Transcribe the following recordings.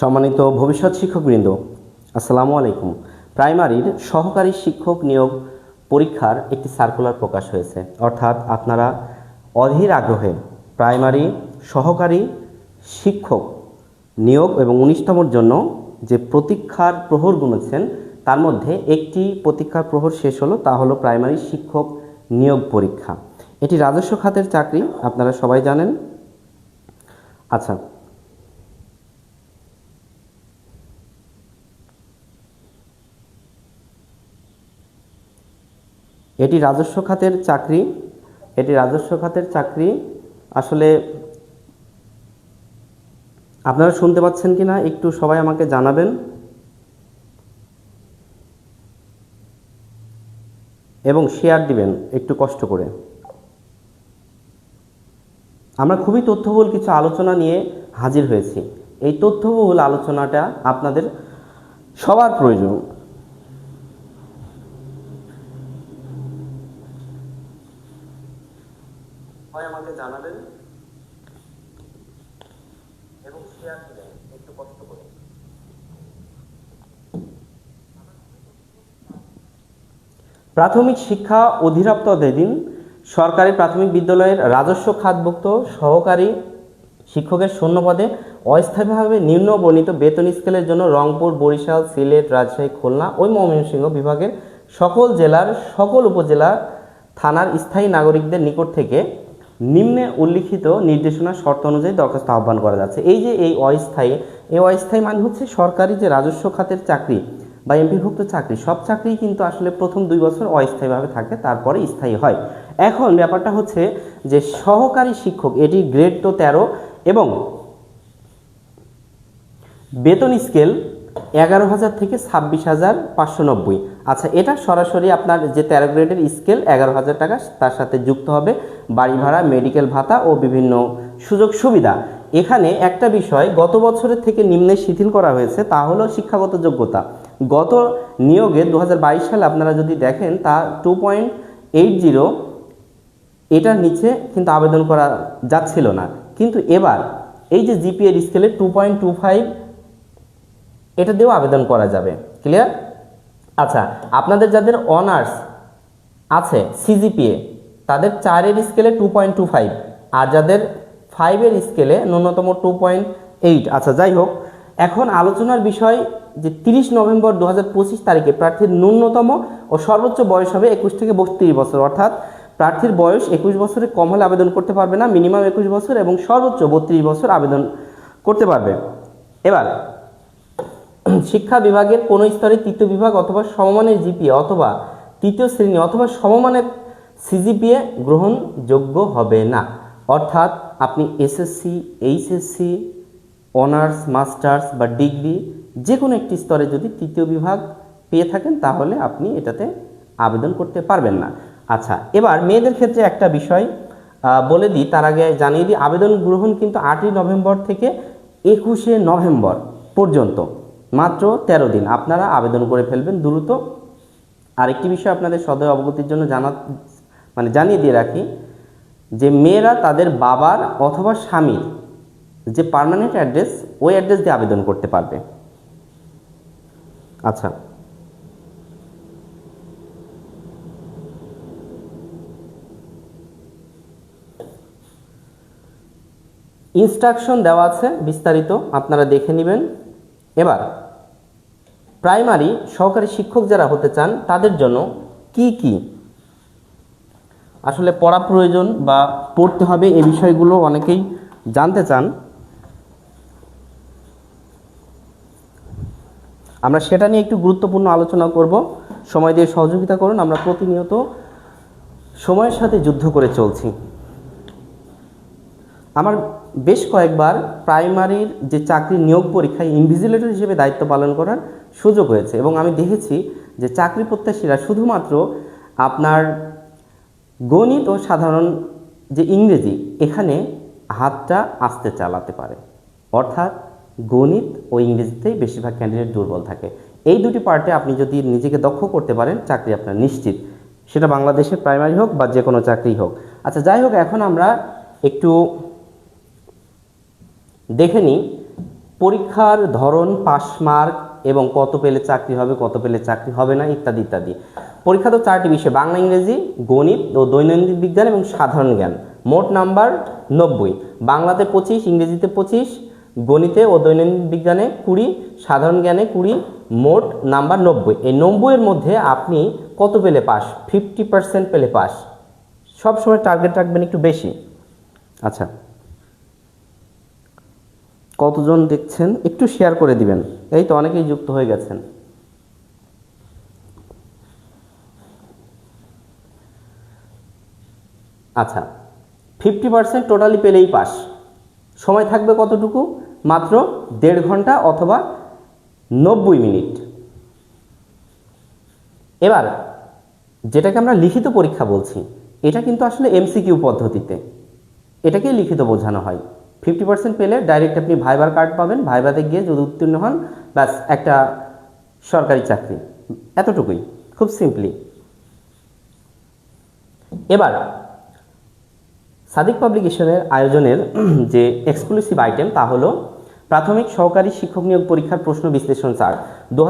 সম্মানিত ভবিষ্যৎ শিক্ষকবৃন্দ, আসসালামু আলাইকুম। প্রাইমারির সহকারী শিক্ষক নিয়োগ পরীক্ষার একটি সার্কুলার প্রকাশ হয়েছে। অর্থাৎ আপনারা অধীর আগ্রহে প্রাইমারি সহকারী শিক্ষক নিয়োগ এবং উনিশতমর জন্য যে প্রতীক্ষার প্রহর গুনেছেন, তার মধ্যে একটি প্রতীক্ষার প্রহর শেষ হলো, তা হলো প্রাইমারি শিক্ষক নিয়োগ পরীক্ষা। এটি রাজস্ব খাতের চাকরি, আপনারা সবাই জানেন। আচ্ছা এটি রাজস্ব খাতের চাকরি, এটি রাজস্ব খাতের চাকরি। আসলে আপনারা শুনতে পাচ্ছেন কি না একটু সবাই আমাকে জানাবেন। এবং শেয়ার দিবেন একটু কষ্ট করে। আমরা খুবই তথ্যবহুল কিছু আলোচনা নিয়ে হাজির হয়েছি। এই তথ্যবহুল আলোচনাটা আপনাদের সবার প্রয়োজন হয় আমাকে জানাবেন এবং শেয়ার দিবেন একটু কষ্ট করে প্রাথমিক শিক্ষা অধিদপ্তরাধীন সরকারি প্রাথমিক বিদ্যালয়ের রাজস্ব খাতভুক্ত সহকারী শিক্ষকের শূন্য পদে অস্থায়ীভাবে নিম্ন বর্ণিত বেতন স্কেলের জন্য রংপুর, বরিশাল, সিলেট, রাজশাহী, খুলনা ও ময়মনসিংহ বিভাগের সকল জেলার সকল উপজেলা থানার স্থায়ী নাগরিকদের নিকট থেকে নিম্নে উল্লিখিত নির্দেশনা শর্ত অনুযায়ী দরখাস্ত আহ্বান করা যাচ্ছে। এই যে এই অস্থায়ী এই অস্থায়ী মানে হচ্ছে সরকারি যে রাজস্ব খাতের চাকরি বা এমপিভুক্ত চাকরি, সব চাকরি কিন্তু আসলে প্রথম দুই বছর অস্থায়ীভাবে থাকে, তারপরে স্থায়ী হয়। এখন ব্যাপারটা হচ্ছে যে সহকারী শিক্ষক, এটি গ্রেড তো তেরো এবং বেতন স্কেল এগারো হাজার থেকে ছাব্বিশ হাজার পাঁচশো নব্বই। আচ্ছা এটা সরাসরি আপনার যে তেরো গ্রেডের স্কেল এগারো হাজার টাকা, তার সাথে যুক্ত হবে বাড়ি ভাড়া মেডিকেল ভাতা ও বিভিন্ন সুযোগ সুবিধা। এখানে একটা বিষয়, গত বছরের থেকে নিম্নে শিথিল করা হয়েছে, তা হলো শিক্ষাগত যোগ্যতা। গত নিয়োগে দু হাজার বাইশ সালে আপনারা যদি দেখেন তা টু পয়েন্ট এইট জিরো এটার নিচে কিন্তু আবেদন করা যাচ্ছিল না। কিন্তু এবার এই যে জিপিএর স্কেলে টু পয়েন্ট টু ফাইভ এটা দিয়েও আবেদন করা যাবে। ক্লিয়ার আচ্ছা আপনাদের যাদের অনার্স আছে সিজিপিএ তাদের চারের স্কেলে টু পয়েন্ট টু ফাইভ আর যাদের ফাইভের স্কেলে ন্যূনতম টু পয়েন্ট এইট আচ্ছা যাই হোক, এখন আলোচনার বিষয় যে তিরিশ নভেম্বর দু হাজার পঁচিশ তারিখে প্রার্থীর ন্যূনতম ও সর্বোচ্চ বয়স হবে একুশ থেকে বত্রিশ বছর। অর্থাৎ প্রার্থীর বয়স একুশ বছরের কম হলে আবেদন করতে পারবে না, মিনিমাম একুশ বছর এবং সর্বোচ্চ বত্রিশ বছর আবেদন করতে পারবে। এবার, শিক্ষা বিভাগের কোনো স্তরে তৃতীয় বিভাগ অথবা সমমানের জিপিএ অথবা তৃতীয় শ্রেণি অথবা সমমানের সিজিপিএ গ্রহণযোগ্য হবে না। অর্থাৎ আপনি এসএসসি, এইচএসসি, অনার্স, মাস্টার্স বা ডিগ্রি যে কোনো একটি স্তরে যদি তৃতীয় বিভাগ পেয়ে থাকেন, তাহলে আপনি এটাতে আবেদন করতে পারবেন না। আচ্ছা এবার মেয়েদের ক্ষেত্রে একটা বিষয় বলে দিই, তার আগে জানিয়ে দিই, আবেদন গ্রহণ কিন্তু আটই নভেম্বর থেকে একুশে নভেম্বর পর্যন্ত, মাত্র তেরো দিন। আপনারা আবেদন করে ফেলবেন দ্রুত। আরেকটি বিষয় আপনাদের সদয় অবগতির জন্য জানা মানে জানিয়ে দিয়ে রাখি, যে মেয়েরা তাদের বাবার অথবা স্বামীর যে পার্মানেন্ট অ্যাড্রেস, ওই অ্যাড্রেস দিয়ে আবেদন করতে পারবে। আচ্ছা। ইনস্ট্রাকশন দেওয়া আছে, বিস্তারিত, আপনারা দেখে নেবেন। এবার প্রাইমারি সহকারী শিক্ষক যারা হতে চান, তাদের জন্য কি কি? আসলে পড়া প্রয়োজন বা পড়তে হবে এই বিষয়গুলো অনেকেই জানতে চান। আমরা সেটা নিয়ে একটু গুরুত্বপূর্ণ আলোচনা করব। সময় দিয়ে সহযোগিতা করুন, আমরা প্রতিনিয়ত সময়ের সাথে যুদ্ধ করে চলছি। আমার বেশ কয়েকবার প্রাইমারির যে চাকরি নিয়োগ পরীক্ষায় ইনভিজিলেটর হিসেবে দায়িত্ব পালন করার সুযোগ হয়েছে এবং আমি দেখেছি যে চাকরি প্রত্যাশীরা শুধুমাত্র আপনার গণিত ও সাধারণ যে ইংরেজি, এখানে হাতটা আস্তে চালাতে পারে। অর্থাৎ গণিত ও ইংরেজিতেই বেশিরভাগ ক্যান্ডিডেট দুর্বল থাকে। এই দুটি পার্টে আপনি যদি নিজেকে দক্ষ করতে পারেন, চাকরি আপনার নিশ্চিত। সেটা বাংলাদেশের প্রাইমারি হোক বা যে কোনো চাকরি হোক। আচ্ছা যাই হোক, এখন আমরা একটু দেখে নিই পরীক্ষার ধরন পাস মার্ক এবং কত পেলে চাকরি হবে, কত পেলে চাকরি হবে না, ইত্যাদি ইত্যাদি। পরীক্ষা তো চারটি বিষয়, বাংলা, ইংরেজি, গণিত ও দৈনন্দিন বিজ্ঞান এবং সাধারণ জ্ঞান। মোট নাম্বার নব্বই। বাংলাতে পঁচিশ, ইংরেজিতে পঁচিশ গণিতে ও দৈনন্দিন বিজ্ঞানে কুড়ি, সাধারণ জ্ঞানে কুড়ি, মোট নাম্বার নব্বই। এই নব্বইয়ের মধ্যে আপনি কত পেলে পাস? ফিফটি পার্সেন্ট পেলে পাস। সবসময় টার্গেট রাখবেন একটু বেশি। আচ্ছা। কতজন দেখছেন? একটু শেয়ার করে দিবেন। এই তো অনেকেই যুক্ত হয়ে গেছেন। আচ্ছা। ফিফটি পার্সেন্ট টোটালি পেলেই পাস। সময় থাকবে কতটুকু? মাত্র দেড় ঘণ্টা অথবা নব্বই মিনিট। এবার, যেটাকে আমরা লিখিত পরীক্ষা বলছি, এটা কিন্তু আসলে এমসিকিউ পদ্ধতিতে। এটাকেই লিখিত বোঝানো হয়। ফিফটি পার্সেন্ট পেলে ডাইরেক্ট আপনি ভাইবার কার্ড পাবেন, ভাইবাতে গিয়ে যদি উত্তীর্ণ হন, ব্যাস, একটা সরকারি চাকরি। এতটুকুই, খুব সিম্পলি। এবার, সাদিক পাবলিকেশনের আয়োজনের যে এক্সক্লুসিভ আইটেম তা হলো প্রাথমিক সহকারী শিক্ষক নিয়োগ পরীক্ষার প্রশ্ন বিশ্লেষণ চার্ট দু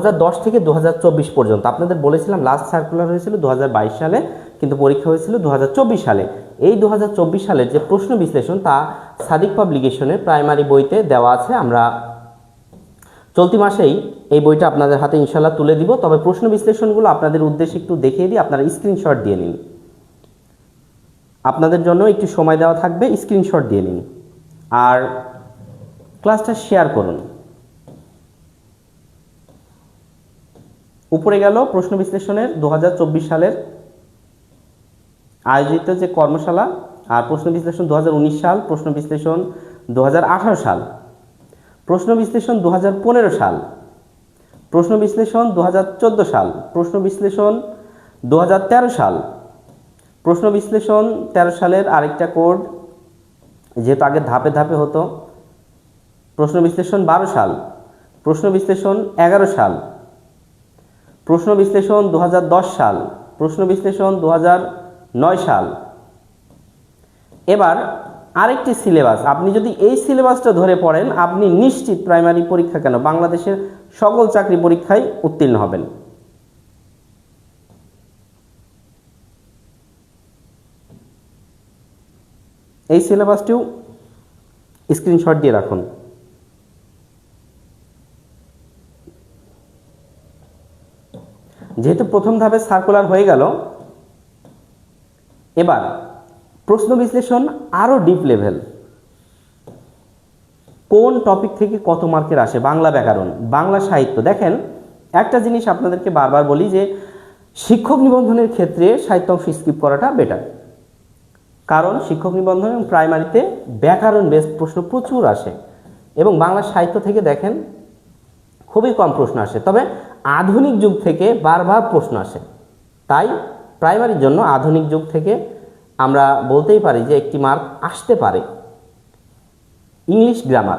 থেকে দু হাজার চব্বিশ পর্যন্ত। আপনাদের বলেছিলাম লাস্ট সার্কুলার হয়েছিল দু হাজার বাইশ সালে, কিন্তু পরীক্ষা হয়েছিল দু হাজার চব্বিশ সালে। এই দু হাজার চব্বিশ সালের যে প্রশ্ন বিশ্লেষণ, তা সাদিক পাবলিকেশনের প্রাইমারি বইতে দেওয়া আছে। আমরা চলতি মাসেই এই বইটা আপনাদের হাতে ইনশাল্লাহ তুলে দিব। তবে প্রশ্ন বিশ্লেষণগুলো আপনাদের উদ্দেশ্যে একটু দেখিয়ে দিই, আপনারা স্ক্রিনশট দিয়ে নিন। আপনাদের জন্য একটু সময় দেওয়া থাকবে স্ক্রিনশট দিয়ে নিন। আর ক্লাসটা শেয়ার করুন। উপরে গেল প্রশ্ন বিশ্লেষণের দু হাজার চব্বিশ সালের আয়োজিত যে কর্মশালা আর প্রশ্ন বিশ্লেষণ দু হাজার উনিশ সাল, প্রশ্ন বিশ্লেষণ দু হাজার আঠারো সাল, প্রশ্ন বিশ্লেষণ দু হাজার পনেরো সাল, প্রশ্ন বিশ্লেষণ দু হাজার চোদ্দ সাল, প্রশ্ন বিশ্লেষণ দু হাজার তেরো সাল, প্রশ্ন বিশ্লেষণ তেরো সালের আরেকটা কোড যেহেতু আগে ধাপে ধাপে হতো প্রশ্ন বিশ্লেষণ বারো সাল। প্রশ্ন বিশ্লেষণ এগারো সাল। প্রশ্ন বিশ্লেষণ দু হাজার দশ সাল। প্রশ্ন বিশ্লেষণ দু সাল। এবার আরেকটি সিলেবাস। আপনি যদি এই সিলেবাসটা ধরে পড়েন, আপনি নিশ্চিত প্রাইমারি পরীক্ষা কেন? বাংলাদেশের সকল চাকরি পরীক্ষায় উত্তীর্ণ হবেন। এই সিলেবাসটিও স্ক্রিনশট দিয়ে রাখুন। যেহেতু প্রথম ধাপে সার্কুলার হয়ে গেল, এবার প্রশ্ন বিশ্লেষণ আরও ডিপ লেভেল কোন টপিক থেকে কত মার্কের আসে? বাংলা ব্যাকরণ, বাংলা সাহিত্য। দেখেন, একটা জিনিস আপনাদেরকে বারবার বলি যে, শিক্ষক নিবন্ধনের ক্ষেত্রে সাহিত্য অংশ স্কিপ করাটা বেটার কারণ শিক্ষক নিবন্ধন এবং প্রাইমারিতে ব্যাকরণ বেস প্রশ্ন প্রচুর আসে। এবং বাংলা সাহিত্য থেকে দেখেন, খুবই কম প্রশ্ন আসে। তবে আধুনিক যুগ থেকে বারবার প্রশ্ন আসে। তাই প্রাইমারির জন্য আধুনিক যুগ থেকে আমরা বলতেই পারি যে একটি মার্ক আসতে পারে। ইংলিশ গ্রামার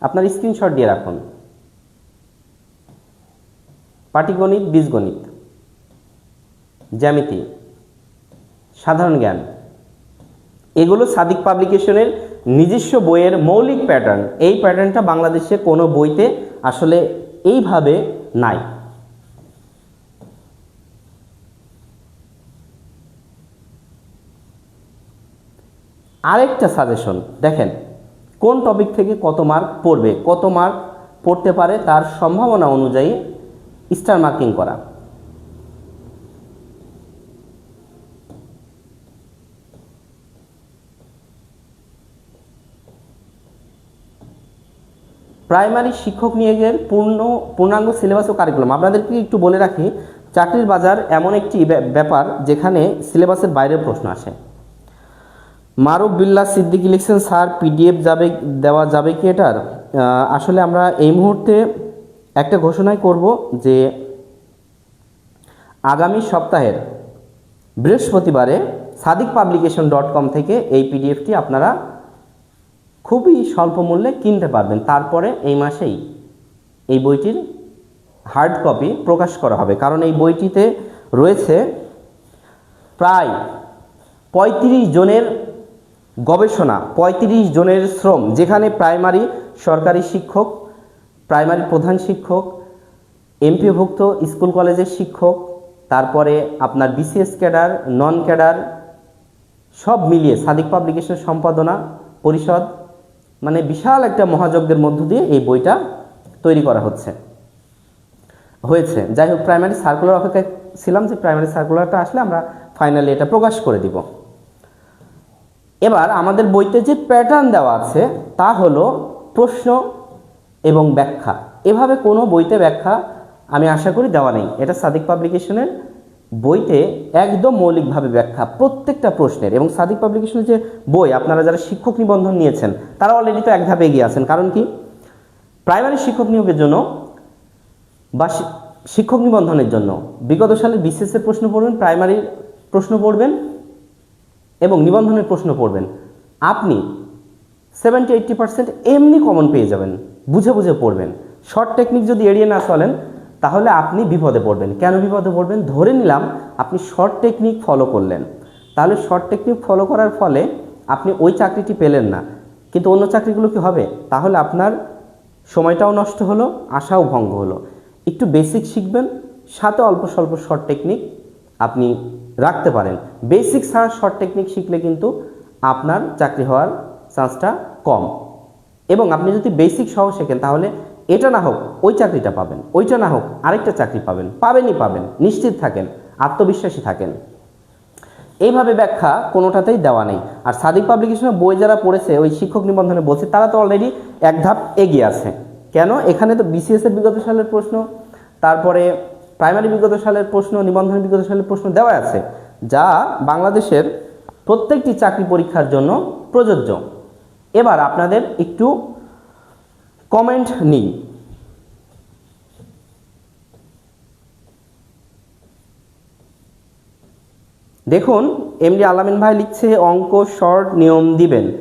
আপনার স্ক্রিনশট দিয়ে রাখুন। পাটিগণিত, বীজগণিত। জ্যামিতি। সাধারণ জ্ঞান। এগুলো সাদিক পাবলিকেশনের নিজস্ব বইয়ের মৌলিক প্যাটার্ন এই প্যাটার্নটা বাংলাদেশে কোনো বইতে আসলে এইভাবে নাই। আরেকটা সাজেশন দেখেন, কোন টপিক থেকে কত মার্ক পড়বে, কত মার্ক পড়তে পারে তার সম্ভাবনা অনুযায়ী স্টার মার্কিং করা। প্রাইমারি শিক্ষক নিয়োগের পূর্ণ, পূর্ণাঙ্গ সিলেবাস ও কারিকুলাম আপনাদেরকে একটু বলে রাখি, চাকরির বাজার এমন একটি ব্যা- ব্যাপার যেখানে সিলেবাসের বাইরের প্রশ্ন আসে। মারুফ বিল্লা সিদ্দিকি লিখছেন, স্যার, পিডিএফ যাবে, দেওয়া যাবে কি এটার? আসলে আমরা এই মুহূর্তে একটা ঘোষণাই করব যে আগামী সপ্তাহের বৃহস্পতিবারে সাদিক পাবলিকেশন ডট কম থেকে এই পিডিএফটি আপনারা খুবই স্বল্প মূল্যে কিনতে পারবেন। তারপরে এই মাসেই এই বইটির হার্ড কপি প্রকাশ করা হবে। কারণ এই বইটিতে রয়েছে প্রায় পঁয়ত্রিশ জনের গবেষণা, পঁয়ত্রিশ জনের শ্রম, যেখানে প্রাইমারি, সরকারি শিক্ষক, প্রাইমারি প্রধান শিক্ষক, এমপিভুক্ত স্কুল কলেজের শিক্ষক, তারপরে আপনার বিসিএস ক্যাডার, নন ক্যাডার, সব মিলিয়ে সাদিক পাবলিকেশন সম্পাদনা পরিষদ মানে বিশাল একটা মহাযজ্ঞের মধ্য দিয়ে এই বইটা তৈরি করা হচ্ছে। হয়েছে। যাই হোক প্রাইমারি সার্কুলার অপেক্ষায় ছিলাম যে প্রাইমারি সার্কুলারটা আসলে আমরা ফাইনালি এটা প্রকাশ করে দিব। এবার আমাদের বইতে যে প্যাটার্ন দেওয়া আছে, তা হলো প্রশ্ন এবং ব্যাখ্যা। এভাবে কোনো বইতে ব্যাখ্যা আমি আশা করি দেওয়া নেই। এটা সাদিক পাবলিকেশনের বইতে একদম মৌলিকভাবে ব্যাখ্যা প্রত্যেকটা প্রশ্নের। এবং সাদিক পাবলিকেশনের যে বই, আপনারা যারা শিক্ষক নিবন্ধন নিয়েছেন, তারা অলরেডি তো এক ধাপে এগিয়ে আছেন। কারণ কি? প্রাইমারি শিক্ষক নিয়োগের জন্য বা শিক্ষক নিবন্ধনের জন্য বিগত সালে বিসিএসের প্রশ্ন পড়বেন প্রাইমারির প্রশ্ন পড়বেন এবং নিবন্ধনের প্রশ্ন পড়বেন। আপনি সেভেন্টি এইট্টি পার্সেন্ট এমনি কমন পেয়ে যাবেন, বুঝে বুঝে পড়বেন। শর্ট টেকনিক যদি এড়িয়ে না চলেন তাহলে আপনি বিপদে পড়বেন। কেন বিপদে পড়বেন? ধরে নিলাম আপনি শর্ট টেকনিক ফলো করলেন। তাহলে শর্ট টেকনিক ফলো করার ফলে আপনি ওই চাকরিটি পেলেন না। কিন্তু অন্য চাকরিগুলো কি হবে? তাহলে আপনার সময়টাও নষ্ট হলো, আশাও ভঙ্গ হলো। একটু বেসিক শিখবেন, সাথে অল্প স্বল্প শর্ট টেকনিক আপনি রাখতে পারেন। বেসিক ছাড়া শর্ট টেকনিক শিখলে কিন্তু আপনার চাকরি হওয়ার চান্সটা কম। এবং আপনি যদি বেসিক সহ শেখেন, তাহলে এটা না হোক, ওই চাকরিটা পাবেন। ওইটা না হোক, আরেকটা চাকরি পাবেন। পাবেনই পাবেন, নিশ্চিত থাকেন, আত্মবিশ্বাসী থাকেন। এইভাবে ব্যাখ্যা কোনোটাতেই দেওয়া নেই। আর সাদিক পাবলিকেশনের বই যারা পড়েছে, ওই শিক্ষক নিবন্ধনে বলছে, তারা তো অলরেডি এক ধাপ এগিয়ে আছে। কেন? এখানে তো বিসিএস এর বিগত সালের প্রশ্ন, তারপরে প্রাইমারি বিগত সালের প্রশ্ন নিবন্ধন বিগত সালের প্রশ্ন দেওয়া আছে, যা বাংলাদেশের প্রত্যেকটি চাকরি পরীক্ষার জন্য প্রযোজ্য। এবার আপনাদের একটু কমেন্ট নিই। দেখুন, এমডি আলামিন ভাই লিখছে, অঙ্ক শর্ট নিয়ম দিবেন।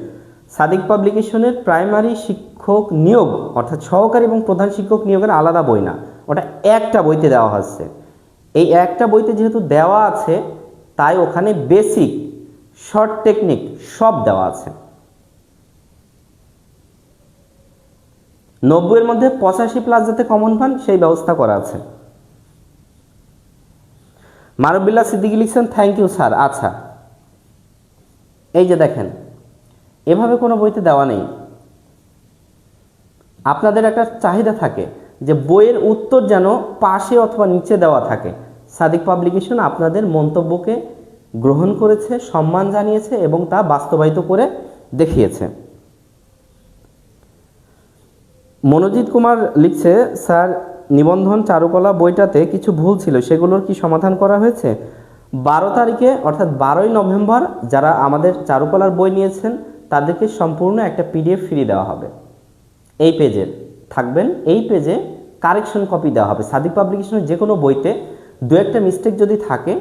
সাদিক পাবলিকেশনের প্রাইমারি শিক্ষক নিয়োগ, অর্থাৎ সহকারী এবং প্রধান শিক্ষক নিয়োগের আলাদা বই না। ওটা একটা বইতে দেওয়া হচ্ছে। এই একটা বইতে যেহেতু দেওয়া আছে, তাই ওখানে বেসিক শর্ট টেকনিক সব দেওয়া আছে। নব্বইয়ের মধ্যে পঁচাশি প্লাস যাতে কমন পান, সেই ব্যবস্থা করা আছে। মারুবিল্লা সিদ্দিকি লিখছেন থ্যাংক ইউ স্যার আচ্ছা। এই যে দেখেন, এভাবে কোনো বইতে দেওয়া নেই। আপনাদের একটা চাহিদা থাকে যে বইয়ের উত্তর যেন পাশে অথবা নিচে দেওয়া থাকে। সাদিক পাবলিকেশন আপনাদের মন্তব্যকে গ্রহণ করেছে, সম্মান জানিয়েছে এবং তা বাস্তবায়িত করে দেখিয়েছে। মনোজিৎ কুমার লিখছে, স্যার, নিবন্ধন চারুকলা বইটাতে কিছু ভুল ছিল, সেগুলোর কি সমাধান করা হয়েছে? বারো তারিখে, অর্থাৎ বারোই নভেম্বর, যারা আমাদের চারুকলার বই নিয়েছেন, তাদেরকে সম্পূর্ণ একটা পিডিএফ ফ্রি দেওয়া হবে। এই পেজের থাকবেন, এই পেজে কারেকশন কপি দেওয়া হবে। সাদিক পাবলিকেশনের যে কোনো বইতে দু একটা মিস্টেক যদি থাকে,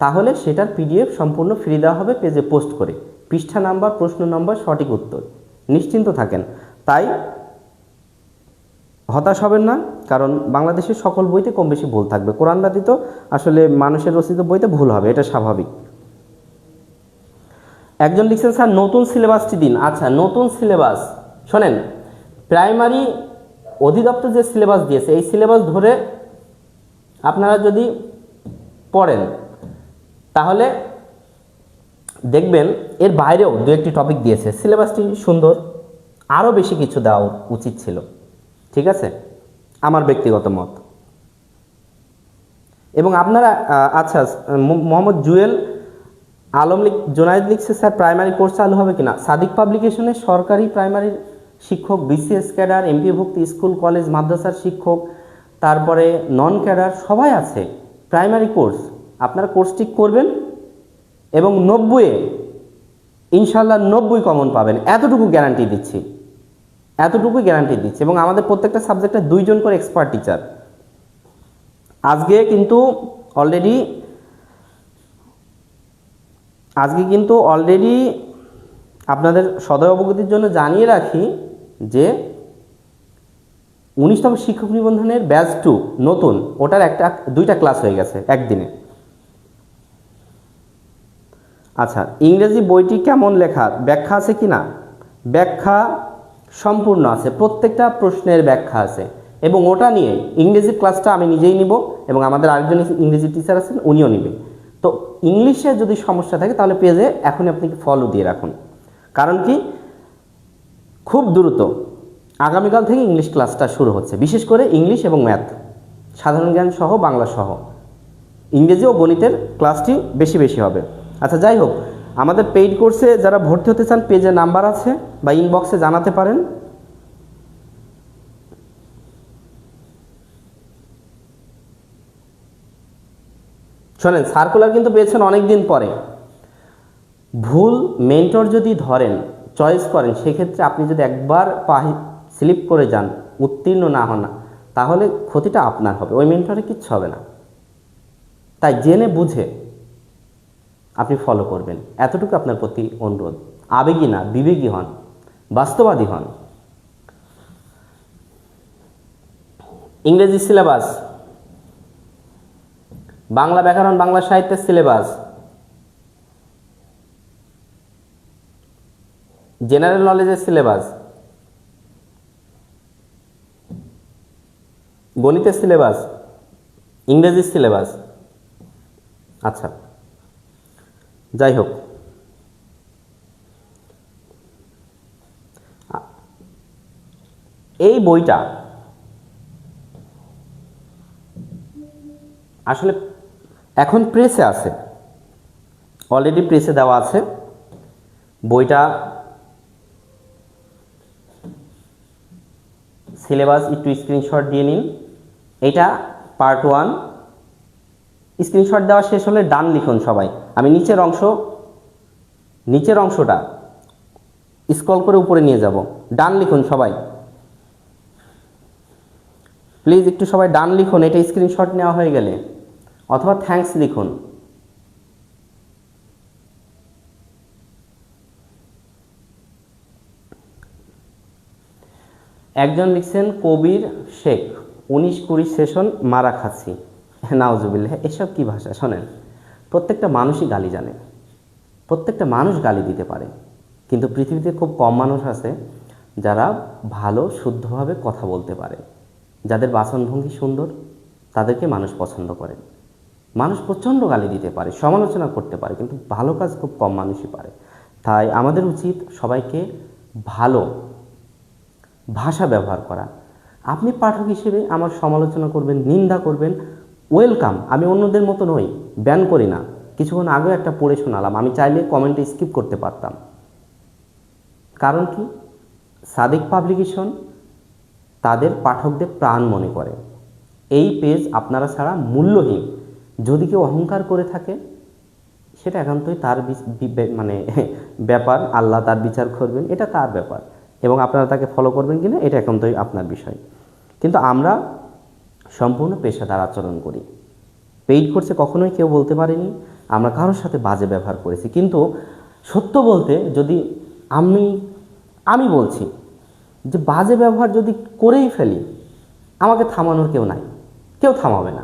তাহলে সেটার পিডিএফ সম্পূর্ণ ফ্রি দেওয়া হবে পেজে পোস্ট করে। পৃষ্ঠা নাম্বার, প্রশ্ন নাম্বার, সঠিক উত্তর। নিশ্চিন্ত থাকেন। তাই হতাশ হবেন না, কারণ বাংলাদেশের সকল বইতে কম বেশি ভুল থাকবে। কোরআন ব্যতীত আসলে মানুষের রচিত বইতে ভুল হবে, এটা স্বাভাবিক। একজন লিখছেন, স্যার, নতুন সিলেবাসটি দিন। আচ্ছা নতুন সিলেবাস, শোনেন, প্রাইমারি অধিদপ্তর যে সিলেবাস দিয়েছে, এই সিলেবাস ধরে আপনারা যদি পড়েন, তাহলে দেখবেন এর বাইরেও দু একটি টপিক দিয়েছে। সিলেবাসটি সুন্দর, আরও বেশি কিছু দেওয়া উচিত ছিল। ঠিক আছে? আমার ব্যক্তিগত মত। এবং আপনারা আচ্ছা মোহাম্মদ জুয়েল আলম লিখ জোনায়েদ লিখছে স্যার প্রাইমারি কোর্স চালু হবে কিনা? সাদিক পাবলিকেশনে সরকারি প্রাইমারি শিক্ষক, বিসিএস ক্যাডার, এমপিভুক্ত স্কুল, কলেজ, মাদ্রাসার শিক্ষক, তারপরে নন ক্যাডার, সবাই আছে। প্রাইমারি কোর্স, আপনারা কোর্সটি করবেন এবং নব্বইয়ে ইনশাল্লাহ নব্বই কমন পাবেন। এতটুকু গ্যারান্টি দিচ্ছি। এতটুকুই গ্যারান্টি দিচ্ছে এবং আমাদের প্রত্যেকটা সাবজেক্টে দুইজন করে এক্সপার্ট টিচার আজকে কিন্তু অলরেডি আজকে কিন্তু অলরেডি আপনাদের সদয় অবগতির জন্য জানিয়ে রাখি যে উনিশতম শিক্ষক নিবন্ধনের ব্যাচ টু নতুন, ওটার একটা, দুইটা ক্লাস হয়ে গেছে একদিনে। আচ্ছা ইংরেজি বইটি কেমন লেখা? ব্যাখ্যা আছে কি না ব্যাখ্যা সম্পূর্ণ আছে, প্রত্যেকটা প্রশ্নের ব্যাখ্যা আছে। এবং ওটা নিয়ে ইংরেজি ক্লাসটা আমি নিজেই নিব এবং আমাদের আরেকজন ইংরেজি টিচার আছেন, উনিও নেবে। তো ইংলিশে যদি সমস্যা থাকে তাহলে পেজে এখন আপনি ফলো দিয়ে রাখুন। কারণ কি? খুব দ্রুত আগামীকাল থেকে ইংলিশ ক্লাসটা শুরু হচ্ছে, বিশেষ করে ইংলিশ এবং ম্যাথ, সাধারণ জ্ঞান সহ বাংলা সহ। ইংরেজি ও গণিতের ক্লাসটি বেশি বেশি হবে। আচ্ছা যাই হোক আমাদের পেইড কোর্সে যারা ভর্তি হতে চান পেজে নাম্বার আছে, বা ইনবক্সে জানাতে পারেন। শোনেন সার্কুলার কিন্তু পেয়েছেন অনেক দিন পরে। ভুল মেন্টর যদি ধরেন চয়েস করেন, সেক্ষেত্রে আপনি যদি একবার পাহি স্লিপ করে যান, উত্তীর্ণ না হন, তাহলে ক্ষতিটা আপনার হবে, ওই মেন্টরে কিচ্ছু হবে না। তাই জেনে বুঝে আপনি ফলো করবেন। এতটুকু আপনার প্রতি অনুরোধ। আবেগী না, বিবেকী হন। বাস্তবাদী হন। ইংরেজি সিলেবাস বাংলা ব্যাকরণ, বাংলা সাহিত্যের সিলেবাস জেনারেল নলেজের সিলেবাস গণিতের সিলেবাস ইংরেজির সিলেবাস আচ্ছা। যাই হোক এই বইটা আসলে এখন প্রেসে আছে। অলরেডি প্রেসে দেওয়া আছে। বইটা সিলেবাস একটু স্ক্রিনশট দিয়ে নিন। এটা পার্ট ওয়ান স্ক্রিনশট দেওয়া শেষ হলে ডান লিখুন সবাই। আমি নিচের অংশ, নিচের অংশটা স্ক্রল করে উপরে নিয়ে যাব। ডান লিখুন সবাই। প্লিজ একটু সবাই ডান লিখুন, এটা স্ক্রিনশট নেওয়া হয়ে গেলে। অথবা থ্যাঙ্কস লিখুন। একজন লিখছেন, কবির শেখ, উনিশ কুড়ি সেশন মারা খাচ্ছি নাওজুবিল্লাহ এসব কি ভাষা, শোনেন। প্রত্যেকটা মানুষই গালি জানে। প্রত্যেকটা মানুষ গালি দিতে পারে। কিন্তু পৃথিবীতে খুব কম মানুষ আছে যারা ভালো, শুদ্ধভাবে কথা বলতে পারে। যাদের বাসনভঙ্গি সুন্দর, তাদেরকে মানুষ পছন্দ করে। মানুষ প্রচণ্ড গালি দিতে পারে, সমালোচনা করতে পারে, কিন্তু ভালো কাজ খুব কম মানুষই পারে। তাই আমাদের উচিত সবাইকে ভালো ভাষা ব্যবহার করা। আপনি পাঠক হিসেবে আমার সমালোচনা করবেন, নিন্দা করবেন ওয়েলকাম, আমি অন্যদের মতো নই, ব্যান করি না। কিছুক্ষণ আগেও একটা পড়ে শোনালাম, আমি চাইলে কমেন্টে স্কিপ করতে পারতাম। কারণ কি? সাদিক পাবলিকেশন তাদের পাঠকদের প্রাণ মনে করে। এই পেজ আপনারা ছাড়া মূল্যহীন। যদি কেউ অহংকার করে থাকে, সেটা একান্তই তার মানে ব্যাপার, আল্লাহ তার বিচার করবেন, এটা তার ব্যাপার। এবং আপনারা তাকে ফলো করবেন কিনা, এটা একান্তই আপনার বিষয়। কিন্তু আমরা সম্পূর্ণ পেশাদার আচরণ করি। পেইড কোর্সে কখনোই কেউ বলতে পারেনি, আমরা কারোর সাথে বাজে ব্যবহার করেছি। কিন্তু সত্য বলতে যদি আমি আমি বলছি যে বাজে ব্যবহার যদি করেই ফেলি, আমাকে থামানোর কেউ নাই। কেউ থামাবে না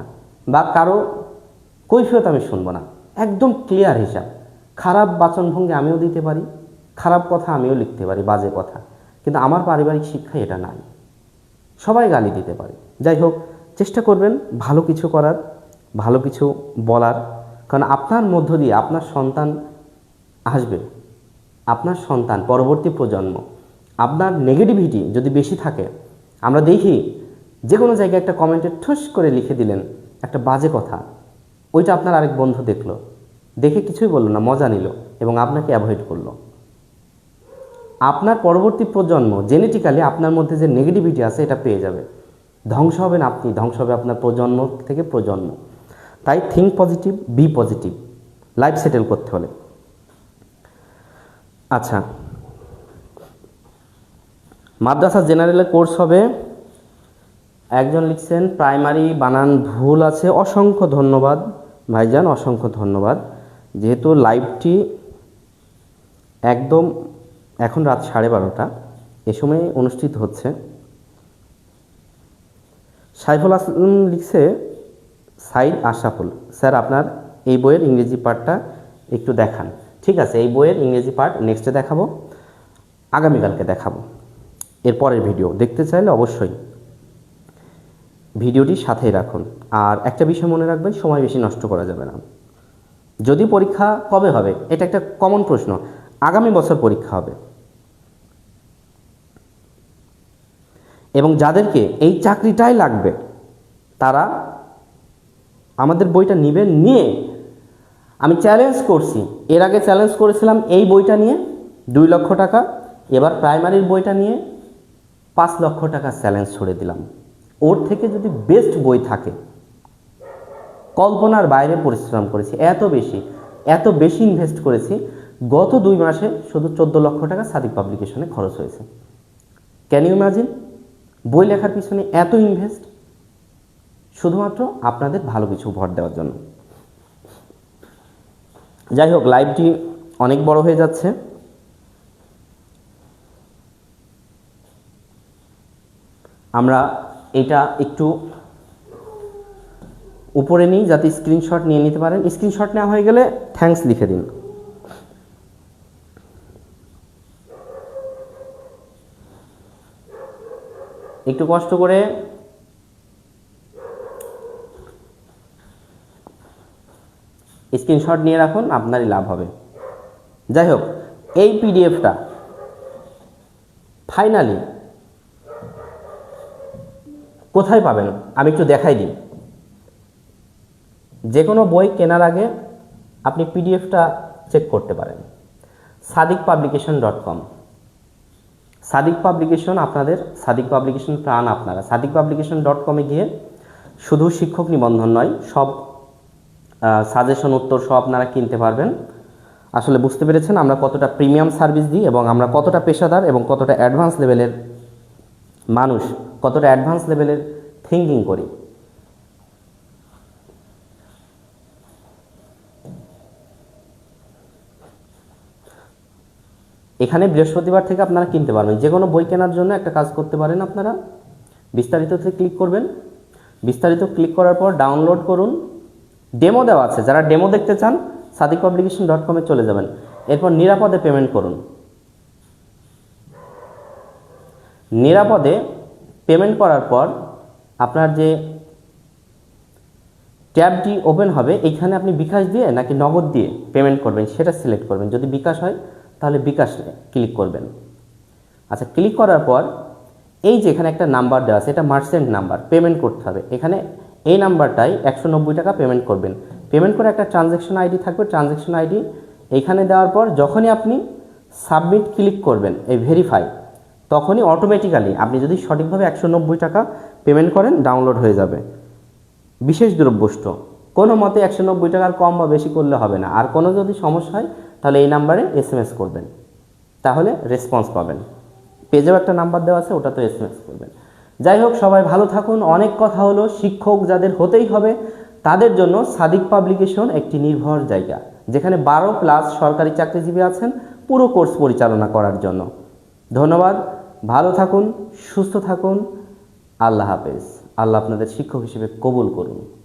বা কারও কৈফিয়ত আমি শুনব না। একদম ক্লিয়ার হিসাব। খারাপ বাচনভঙ্গি আমিও দিতে পারি, খারাপ কথা আমিও লিখতে পারি, বাজে কথা। কিন্তু আমার পারিবারিক শিক্ষায় এটা নাই। সবাই গালি দিতে পারে। যাই হোক চেষ্টা করবেন ভালো কিছু করার, ভালো কিছু বলার। কারণ আপনার মধ্য দিয়ে আপনার সন্তান আসবে, আপনার সন্তান, পরবর্তী প্রজন্ম, আপনার নেগেটিভিটি যদি বেশি থাকে, আমরা দেখি যে কোনো জায়গায় একটা কমেন্টে ঠুস করে লিখে দিলেন একটা বাজে কথা। ওইটা আপনার আরেক বন্ধু দেখল, দেখে কিছুই বলল না, মজা নিল এবং আপনাকে অ্যাভয়েড করল। আপনার পরবর্তী প্রজন্ম জেনেটিক্যালি আপনার মধ্যে যে নেগেটিভিটি আছে, এটা পেয়ে যাবে। ধ্বংস হবেন আপনি, ধ্বংস হবে আপনার প্রজন্ম থেকে প্রজন্ম। তাই think positive be positive life settle করতে হলে। আচ্ছা মাদ্রাসা জেনারেলের কোর্স হবে। একজন লিখছেন প্রাইমারি বানান ভুল আছে, অসংখ্য ধন্যবাদ। ভাইজান, অসংখ্য ধন্যবাদ। যেহেতু লাইভটি একদম এখন রাত সাড়ে বারোটা, এ সময় অনুষ্ঠিত হচ্ছে। সাইফুল আসলাম লিখছে সাইদ আশরাফুল। স্যার, আপনার এই বইয়ের ইংরেজি পার্টটা একটু দেখান। ঠিক আছে, এই বইয়ের ইংরেজি পার্ট নেক্সটে দেখাবো, আগামীকালকে দেখাবো। এর পরের ভিডিও দেখতে চাইলে অবশ্যই ভিডিওটি সাথেই রাখুন। আর একটা বিষয় মনে রাখবেন, সময় বেশি নষ্ট করা যাবে না। যদি পরীক্ষা কবে হবে? এটা একটা কমন প্রশ্ন। আগামী বছর পরীক্ষা হবে। এবং যাদেরকে এই চাকরিটাই লাগবে, তারা আমাদের বইটা নেবেন নিয়ে আমি চ্যালেঞ্জ করছি। এর আগে চ্যালেঞ্জ করেছিলাম এই বইটা নিয়ে, দুই লক্ষ টাকা। এবার প্রাইমারির বইটা নিয়ে পাঁচ লক্ষ টাকা চ্যালেঞ্জ ছড়ে দিলাম। ওর থেকে যদি বেস্ট বই থাকে, কল্পনার বাইরে পরিশ্রম করেছি, এত বেশি এত বেশি ইনভেস্ট করেছি, গত দুই মাসে শুধু চোদ্দ লক্ষ টাকা সাদিক পাবলিকেশনে খরচ হয়েছে। ক্যান ইউ ইমাজিন বই লেখার পিছনে এত ইনভেস্ট শুধুমাত্র আপনাদের ভালো কিছু ভর দেওয়ার জন্য। যাই হোক লাইভটি অনেক বড় হয়ে যাচ্ছে। আমরা এটা একটু উপরে নিই, যাতে স্ক্রিনশট নিয়ে নিতে পারেন। স্ক্রিনশট নেওয়া হয়ে গেলে থ্যাঙ্কস লিখে দিন। একটু কষ্ট করে স্ক্রিনশট নিয়ে রাখুন, আপনারই লাভ হবে। যাই হোক, এই পিডিএফটা ফাইনালি কোথায় পাবেন? আমি একটু দেখাই দিই। যে কোনো বই কেনার আগে আপনি পিডিএফটা চেক করতে পারেন। Sadiq publication dot com Sadiq publication আপনাদের, সাদিক পাবলিকেশন প্রাণ আপনারা। সাদিক পাবলিকেশন ডট কমে গিয়ে শুধু শিক্ষক নিবন্ধন নয়, সব সাজেশন উত্তর সব আপনারা কিনতে পারবেন। আসলে বুঝতে পেরেছেন আমরা কতটা প্রিমিয়াম সার্ভিস দিই এবং আমরা কতটা পেশাদার এবং কতটা অ্যাডভান্স লেভেলের মানুষ, কতটা অ্যাডভান্স লেভেলের থিঙ্কিং করি। এখানে বৃহস্পতিবার থেকে আপনারা কিনতে পারবেন। যে কোনো বই কেনার জন্য একটা কাজ করতে পারেন আপনারা। বিস্তারিততে ক্লিক করবেন। বিস্তারিত ক্লিক করার পর ডাউনলোড করুন। ডেমো দেওয়া আছে। যারা ডেমো দেখতে চান, সাদিক পাবলিকেশন ডট কমে চলে যাবেন। এরপর নিরাপদে পেমেন্ট করুন। নিরাপদে পেমেন্ট করার পর আপনার যে ট্যাবটি ওপেন হবে এইখানে আপনি বিকাশ দিয়ে নাকি নগদ দিয়ে পেমেন্ট করবেন, সেটা সিলেক্ট করবেন। যদি বিকাশ হয় তাহলে বিকাশ ক্লিক করবেন। আচ্ছা ক্লিক করার পর এই যে এখানে একটা নাম্বার দেওয়া আছে, এটা মার্চেন্ট নাম্বার পেমেন্ট করতে হবে। এখানে এই নাম্বারটাই একশো নব্বই টাকা পেমেন্ট করবেন। পেমেন্ট করে একটা ট্রানজ্যাকশন আইডি থাকবে। ট্রানজ্যাকশন আইডি এইখানে দেওয়ার পর যখনই আপনি সাবমিট ক্লিক করবেন, এই ভেরিফাই তখনই অটোমেটিক্যালি আপনি যদি সঠিকভাবে একশো নব্বই টাকা পেমেন্ট করেন ডাউনলোড হয়ে যাবে। বিশেষ দ্রব্যষ্ট। কোনো মতে একশো নব্বই টাকার কম বা বেশি করলে হবে না। আর কোনো যদি সমস্যা হয় তাহলে এই নাম্বারে এস এম এস করবেন। তাহলে রেসপন্স পাবেন। পেজেও একটা নাম্বার দেওয়া আছে ওটাতে এস এম এস করবেন। যাই হোক, সবাই ভালো থাকুন। অনেক কথা হলো। শিক্ষক যাদের হতেই হবে, তাদের জন্য সাদিক পাবলিকেশন একটি নির্ভর জায়গা, যেখানে বারো প্লাস সরকারি চাকরিজীবী আছেন পুরো কোর্স পরিচালনা করার জন্য। ধন্যবাদ। ভালো থাকুন, সুস্থ থাকুন। আল্লাহ হাফেজ। আল্লাহ আপনাদের শিক্ষক হিসেবে কবুল করুন।